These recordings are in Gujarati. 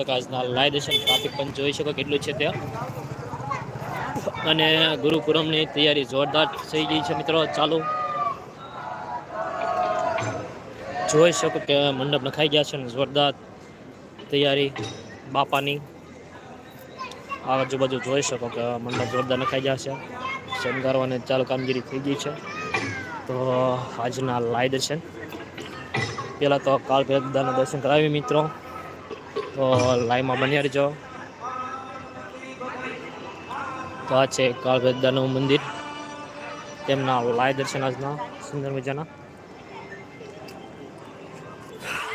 આજના લાઈ દર્શન ટ્રાફિક પણ જોઈ શકો કેટલું છે ત્યાં. અને ગુરુપુરમની તૈયારી જોરદાર થઈ ગઈ છે મિત્રો. ચાલુ. જોઈ શકો કે મંડપ નખાઈ ગયા છે અને જોરદાર તૈયારી બાપાની. આજુબાજુ જોઈ શકો કે મંડપ જોરદાર નખાઈ ગયા છે. શણગારવાની ચાલુ કામગીરી થઈ ગઈ છે. તો આજના લાઈ દર્શન. પહેલાં તો કાળ ભેદાના દર્શન કરાવી મિત્રો. તો લાઈવમાં બન્યા રહેજો. તો આ છે કાળભેદાનું મંદિર. તેમના લાય દર્શન આજના, સુંદર મજાના.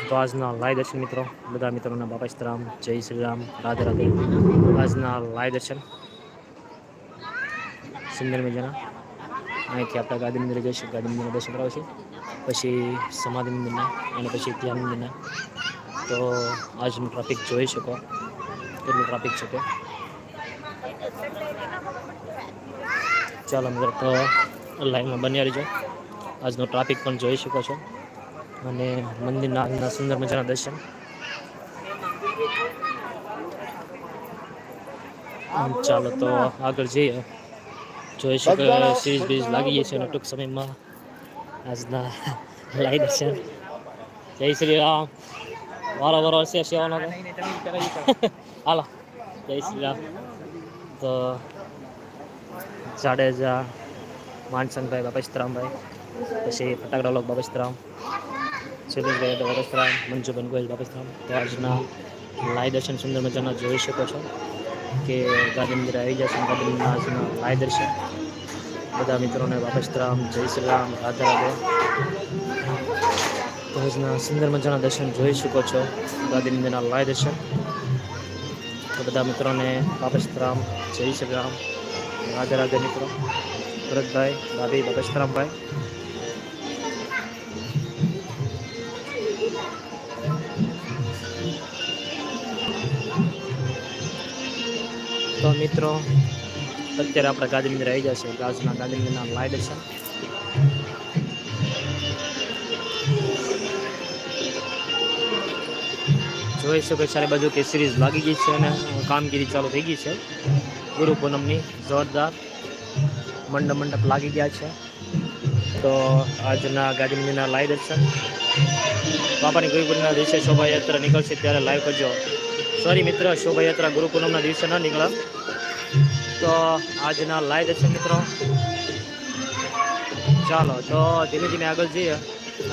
તો આજના લાય દર્શન મિત્રો, બધા મિત્રોના બાપા સીતારામ જય શ્રી રામ, રાધે રાધે. આજના લાય દર્શન. સુંદર મજાના. અહીંથી આપણે ગાંધી મંદિરે જઈશું. ગાંધી મંદિરના દર્શન કરાવશું. પછી સમાધિ મંદિરના અને પછી ધ્યાન મંદિરના. તો આજનું ટ્રાફિક જોઈ શકો. કેટલું ટ્રાફિક છે તે? ચાલો મિત્રો તો લાઈનમાં બન્યા રહીજો. આજનો ટ્રાફિક પણ જોઈ શકો છો. અને મંદિરના આજના સુંદર મજાના દર્શન. ચાલો તો આગળ જઈએ. જોઈ શકો સિરીઝ બીરીઝ લાગી ગઈ છે અને ટૂંક સમયમાં આજના લાઈ દર્શન જય શ્રી રામ. વારો વારો હશે સેવાનો હાલો જય શ્રી રામ. તો જાડેજા માનસંગભાઈ બાપસ્તરામભાઈ પછી ફટાકડા લોક બાપેશરામ સુરેશભાઈ બાપસ્તરામ મંજુબેન ગોયલ બાપસ્તરામ તો આજના લાઈ દર્શન સુંદર મજાના જોઈ શકો છો કે ગાંધી મંદિર આવી જશે ગાંધી મંદિરના આજના લાઈ દર્શન. બધા મિત્રોને બાપસ્તરામ જય શ્રી રામ રાધા રાધે. તો આજના સુંદર મજાના દર્શન જોઈ શકો છો. ગાંધી મંદિરના લાઈ દર્શન. તો બધા મિત્રોને બાપસ્તરામ, જય શ્રી રામ. રાધે રાધે મિત્રો. ભરતભાઈ ભાભી બાપસ્તરામભાઈ. તો મિત્રો, અત્યારે આપણે ગાંધી મંદિર આવી જશે. ગાજના ગાંધી મંદિરના લાઈ દર્શન. જોઈ શકો સારી બાજુ કે સિરીઝ લાગી ગઈ છે અને કામગીરી ચાલુ થઈ ગઈ છે. ગુરુ પૂનમની જોરદાર મંડપ મંડપ લાગી ગયા છે. તો આજના ગાંધી મંદિરના લાઈ દર્શન. બાપાની ગુરુ પૂનમના દિવસે શોભાયાત્રા નીકળશે ત્યારે લાઈવ કરજો. સોરી મિત્ર, શોભાયાત્રા ગુરુ પૂનમના દિવસે ન નીકળે તો આજના લાઈવ દર્શન મિત્રો. ચાલો, તો ધીમે ધીમે આગળ જઈએ.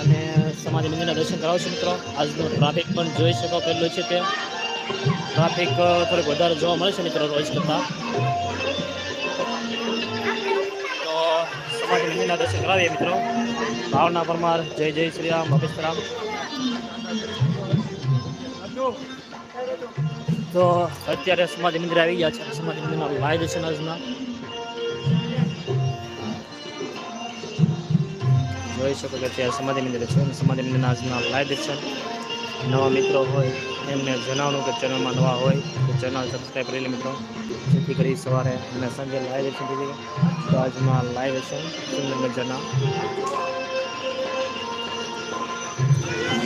અને સમાધિ મંદિરના દર્શન કરાવશું મિત્રો. આજનું ટ્રાફિક પણ જોઈ શકો કેટલું છે તે. ટ્રાફિક થોડીક વધારે જોવા મળે છે મિત્રો રોજ કરતાં. તો સમાધિ મંદિરના દર્શન કરાવીએ મિત્રો. ભાવના પરમાર, જય જય શ્રી રામ ભપેશ રામ. તો અત્યારે સમાધિ મંદિર આવી ગયા છે. સમાધિ મંદિરના લાઈ દર્શન આજના. જોઈ શકો કે અત્યારે સમાધિ મંદિર છે સમાધિ મંદિરના આજના લાઈ છે. નવા મિત્રો હોય, એમને જણાવવાનું કે ચેનલમાં નવા હોય, તો ચેનલ સબસ્ક્રાઈબ કરી લે મિત્રો. જેથી કરી સવારે અને સાંજે લાઈવ છે તો આજના લાઈવ છે, સુંદર મજાના.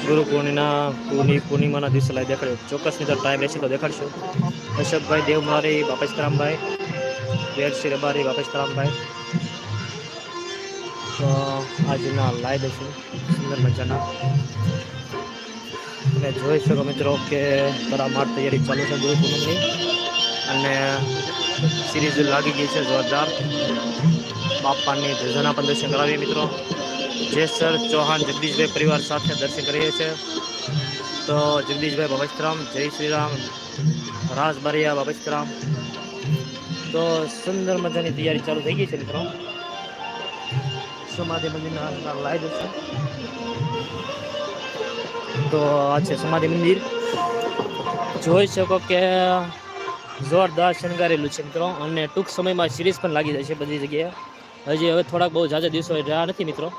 ગુરુ પૂર્ણિમા, પૂર્ણિ, પૂર્ણિમાના દિવસે લાઈ દેખાડ્યો. ચોક્કસ મિત્રો ટાઈમ રહેશે તો દેખાડશું. અશોકભાઈ દેવમારી બાપેશરામભાઈ વેરશી રબારી બાપેશરામભાઈ તો આજના લાઈ દર્શન સુંદર મજાના. અને જોઈ શકો મિત્રો કે તરામાર તૈયારી ચાલુ છે ગુરુ પૂનમની. અને સિરીઝ લાગી ગઈ છે જોરદાર. બાપાની ધજાના પણ દર્શન કરાવીએ મિત્રો. જેસર ચૌહાણ, જગદીશભાઈ પરિવાર સાથે દર્શન કરીએ છીએ. તો જગદીશભાઈ બાબસ્તરામ જય શ્રી રામ રાસ બારિયા તો સુંદર મજાની તૈયારી ચાલુ થઈ ગઈ છે મિત્રો. સમાધિ મંદિરના લાઈ દર્શન તો આ છે સમાધિ મંદિર. જોઈ શકો કે જોરદાર શણગારેલું છે મિત્રો. અને ટૂંક સમયમાં સિરીઝ પણ લાગી જાય છે બધી જગ્યાએ. હજી હવે થોડાક બહુ ઝાઝા દિવસો રહ્યા નથી મિત્રો.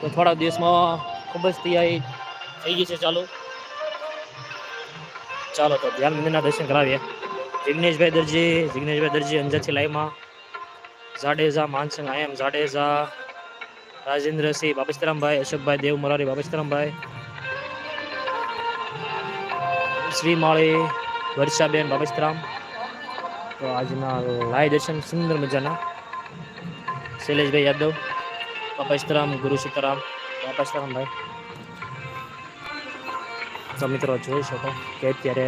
તો થોડાક દિવસમાં ખૂબ જ તૈયારી થઈ ગઈ છે ચાલુ. ચાલો તો ધ્યાન મંદિરના દર્શન કરાવીએ. જિગ્નેશભાઈ દરજી જિગ્નેશભાઈ દરજી અંજારથી લાઈવમાં. જાડેજા માનસિંહ આયમ જાડેજા. રાજેન્દ્રસિંહ બાપેશરામભાઈ અશોકભાઈ દેવ મોરારી બાપેશરામભાઈ શ્રીમાળી, વર્ષાબેન બાબસ્તરામ તો આજના લાય દર્શન સુંદર મજાના. શૈલેષભાઈ યાદવ બાપસ્તરામ ગુરુ સીતારામ બાબસ્તરામભાઈ તો મિત્રો જોઈ શકો કે અત્યારે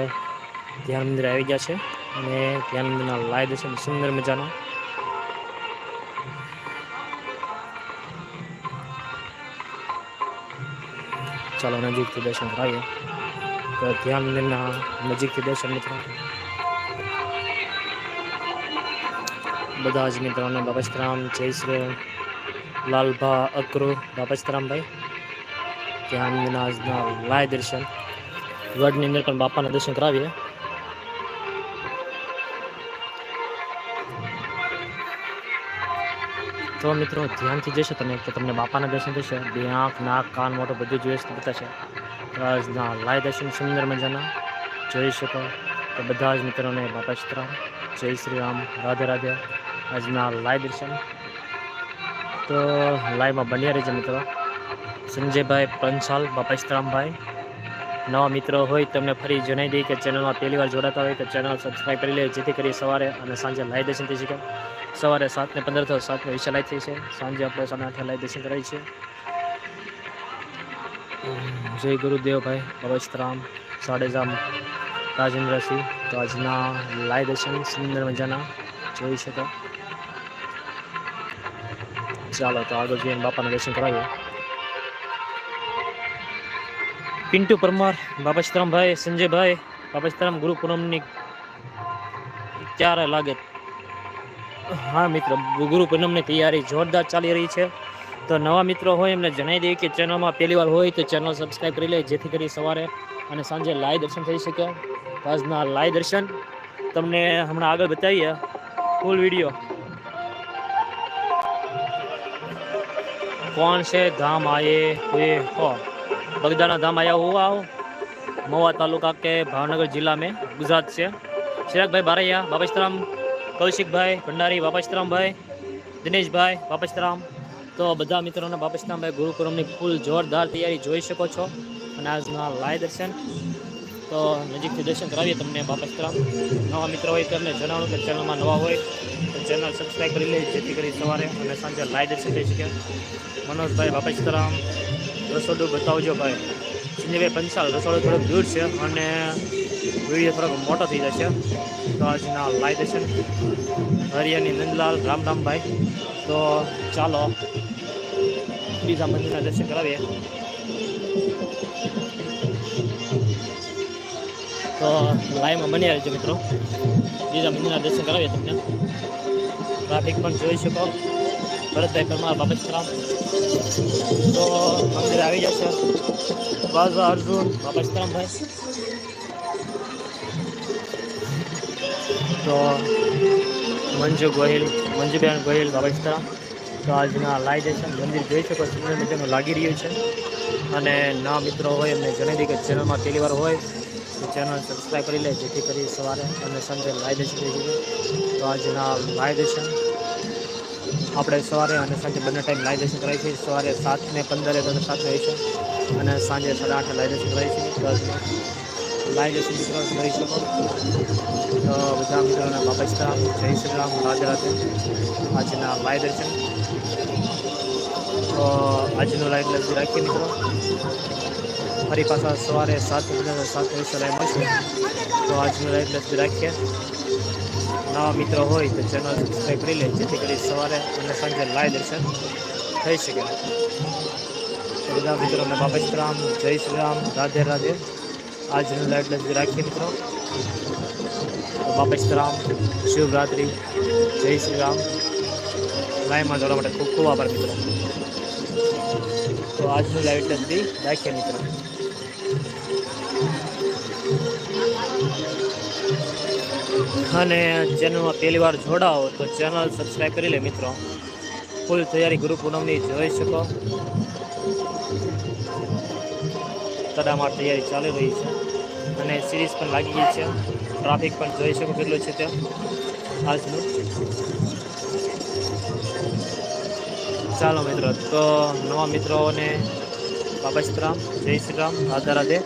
ધ્યાન મંદિર આવી ગયા છે અને ધ્યાન મંદિરના લાય દર્શન સુંદર મજાના. ચાલો નજીકથી દર્શન કરાવીએ. તો ધ્યાન મંદિરના નજીકથી દર્શન મિત્રો. બધા જ મિત્રોને બાબસ્તરામ જય શ્રી લાલભા, અક્રુ બાબસ્તરામભાઈ ધ્યાન આજના લાય દર્શન. ગઢની અંદર પણ બાપાના દર્શન કરાવીએ. તો મિત્રો, ધ્યાનથી જશો તમે તો તમને બાપાના દર્શન થશે, બે આંખ, નાક, કાન મોટો બધું વ્યવસ્થિત બતાશે. તો આજના લાય દર્શન સુંદર મજાના. જોઈ શકો તો બધા જ મિત્રોને બાપા સીતરામ જય શ્રી રામ, રાધે રાધે. આજના લાય દર્શન. તો લાઈવમાં બન્યા રહેજો મિત્રો. સંજયભાઈ પંચાલ, બાપા સીતરામભાઈ નવા મિત્રો હોય, તમને ફરી જણાવી દઈએ કે ચેનલમાં પહેલી વાર જોડાતા હોય તો ચેનલ સબસ્ક્રાઈબ કરી લે જેથી કરી સવારે અને સાંજે લાઈવ દર્શન થઈ શકે. સવારે સાતને પંદર થયો સાતને વીસે લાઈવ થઈ છે. સાંજે આપણે સાડા આઠે લાઈવ દર્શન કરાય છે. જય ગુરુદેવભાઈ પવસ્તરામ સાડેજામ રાજેન્દ્રસિંહ, તો આજના લાઈવ દર્શન સુંદર મજાના જોઈ શકો. ચાલો, તો આગળ જઈને બાપાના દર્શન કરાવીએ. પિન્ટુ પરમાર બાબાશ્રામભાઈ સંજયભાઈ બાબાશ્રામ ગુરુ પૂનમની ક્યારે લાગે. હા મિત્રો, ગુરુ પૂનમની તૈયારી જોરદાર ચાલી રહી છે. તો નવા મિત્રો હોય એમને જણાવી દઈએ કે ચેનલમાં પહેલી વાર હોય તો ચેનલ સબસ્ક્રાઈબ કરી લે, જેથી કરી સવારે અને સાંજે લાય દર્શન થઈ શકે. આજના લાય દર્શન તમને હમણાં આગળ બતાવીએ. Full video. કોણ છે ધામ આયે કોઈ હો. बगदाना धाम आया हुआ हो महुआ तालुका के भावनगर जिला में गुजरात से चिराग भाई बारैया बापस्तराम કૌશિક ભાઈ ભંડારી બાપસ્તરામ ભાઈ દિનેશભાઈ બાપસ્તરામ તો બધા મિત્રોને બાપસ્તરામ ભાઈ ગુરુકુરમની ફૂલ જોરદાર તૈયારી જોઈ શકો છો અને આજના લાય દર્શન તો નજીકથી દર્શન કરાવીએ તમને બાપસ્તરામ નવા મિત્રો હોય તો એમને જણાવો કે ચેનલમાં નવા હોય તો ચેનલ સબસ્ક્રાઈબ કરી લે જેથી કરી સવારે અને સાંજે લાય દર્શન થઈ શકે મનોજભાઈ બાપસ્તરામ રસોડું બતાવજો ભાઈ. સંજયભાઈ પંચાલ રસોડું થોડુંક દૂર છે અને વીડિયો થોડોક મોટો થઈ જશે. તો આજના લાઈ દેશે હરિયાની નંદલાલ, રામરામભાઈ. તો ચાલો, બીજા મંદિરના દર્શન કરાવીએ. તો લાઈવમાં બની રહેજો મિત્રો. બીજા મંદિરના દર્શન કરાવીએ તમને. ટ્રાફિક પણ જોઈ શકો. ભરતભાઈ પરમાર બાબતરામ તો મંદિર આવી જશે. બાઝા અર્જુન બાબતરામભાઈ તો મંજુ ગોહિલ, મંજુબેન ગોહિલ બાબસ્તરા તો આજના લાઈ દર્શન મંદિર જોઈ શકો સુંદર મજાનું લાગી રહ્યું છે. અને ના મિત્રો હોય, એમને જણાવી દઈએ કે ચેનલમાં પહેલી વાર હોય, તો ચેનલ સબસ્ક્રાઈબ કરી લે. જેથી કરી સવારે અને સાંજે લાઈ દર્શન તો આજના લાઈ દર્શન આપણે સવારે અને સાંજે બંને ટાઈમ લાઈ દર્શન કરાય છે. સવારે સાત ને પંદરે તો સાત હોય છે અને સાંજે સાડા આઠે લાઈ દર્શન છે. તો આજના લાઈ દર્શન કરી શકો. તો બધા મિત્રોને બાપસ્તરામ જય શ્રી રામ, રાધે રાધે. આજના લાઈ દર્શન તો આજનું લાઈવ દર્શન રાખીએ મિત્રો. ફરી પાછા સવારે સાત સાત વીસે લાઈવ મળશે. તો આજનું લાઈવ દર્શન રાખીએ. નવા મિત્રો હોય તો ચેનલ સબસ્ક્રાઈબ કરી લે જેથી કરી સવારે અને સાંજે લાઈવ દર્શન થઈ શકે. બધા મિત્રોને બાપસ્તરામ જય શ્રી રામ, રાધે રાધે. આજનું લાઈવ લગી રાખીએ મિત્રો. રામ, શિવરાત્રિ, જય શ્રી રામ. લાઈવમાં જોડવા માટે ખૂબ ખૂબ આભાર મિત્રો. તો આજનું લાઈવ એટલે રાખીએ મિત્રો. અને ચેનલમાં પહેલી વાર જોડાઓ તો ચેનલ સબસ્ક્રાઈબ કરી લે મિત્રો. ફૂલ તૈયારી ગુરુ પૂનમની જોઈ શકો. તડામાર તૈયારી ચાલી રહી છે. અને સિરીઝ પણ લાગી ગઈ છે. ટ્રાફિક પણ જોઈ શકો કેટલું છે તે આજનું. ચાલો મિત્રો, તો નવા મિત્રોને બાબા સીતરામ જય શ્રી રામ, રાધા રાધે.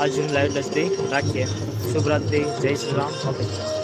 આજની લાઈવ દસ્તી રાખીએ. શુભરાત્રી જય શ્રી રામ. ઓકે